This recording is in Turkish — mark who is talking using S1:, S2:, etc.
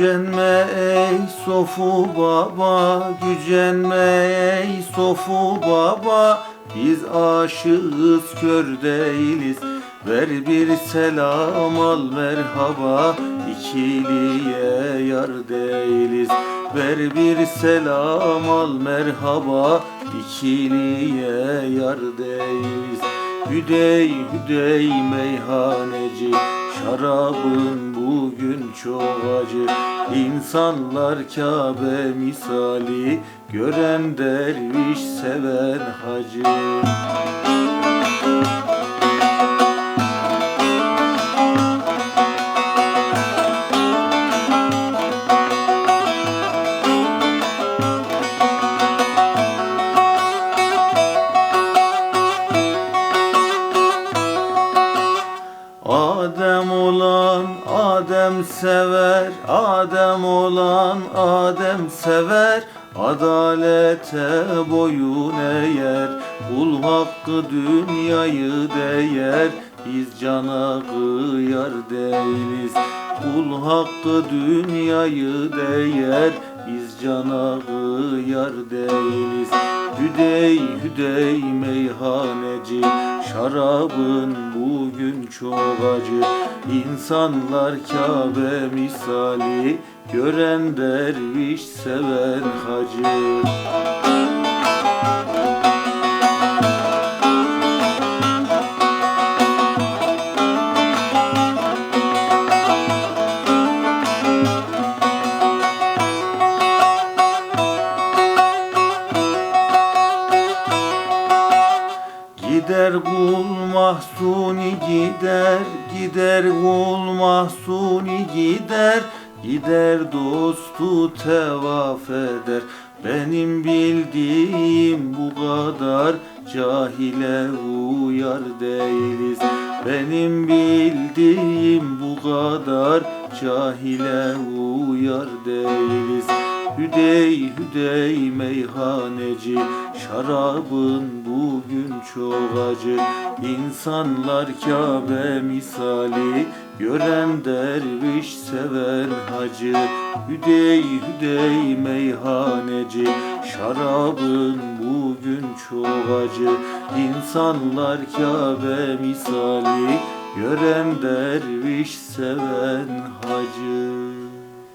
S1: Gücenme ey sofu baba, gücenme ey sofu baba. Biz aşığız kör değiliz. Ver bir selam al merhaba. İkiliye yar değiliz. Ver bir selam al merhaba. İkiliye yar değiliz. Hüdey hüdey meyhaneci Şarabın bugün çok acı. İnsanlar Kabe misali Gören derviş seven hacı Adem olan Adem sever Adem olan Adem sever. Adalete boyun eğer Kul hakkı dünyayı değer. Biz cana kıyar değiliz Kul hakkı dünyayı değer. Biz cana kıyar değiliz. Hüdey hüdey meyhaneci Şarabın bugün çok acı. İnsanlar Kabe misali Gören derviş seven hacı Gider kul mahsuni gider, gider kul mahsuni gider, gider dostu tevaf eder. Benim bildiğim bu kadar cahile uyar değiliz. Benim bildiğim bu kadar cahile uyar değiliz. Hüdey hüdey meyhaneci Şarabın bugün çok acı. İnsanlar Kabe misali Gören derviş seven hacı. Hüdey hüdey meyhaneci Şarabın bugün çok acı. İnsanlar Kabe misali Gören derviş seven hacı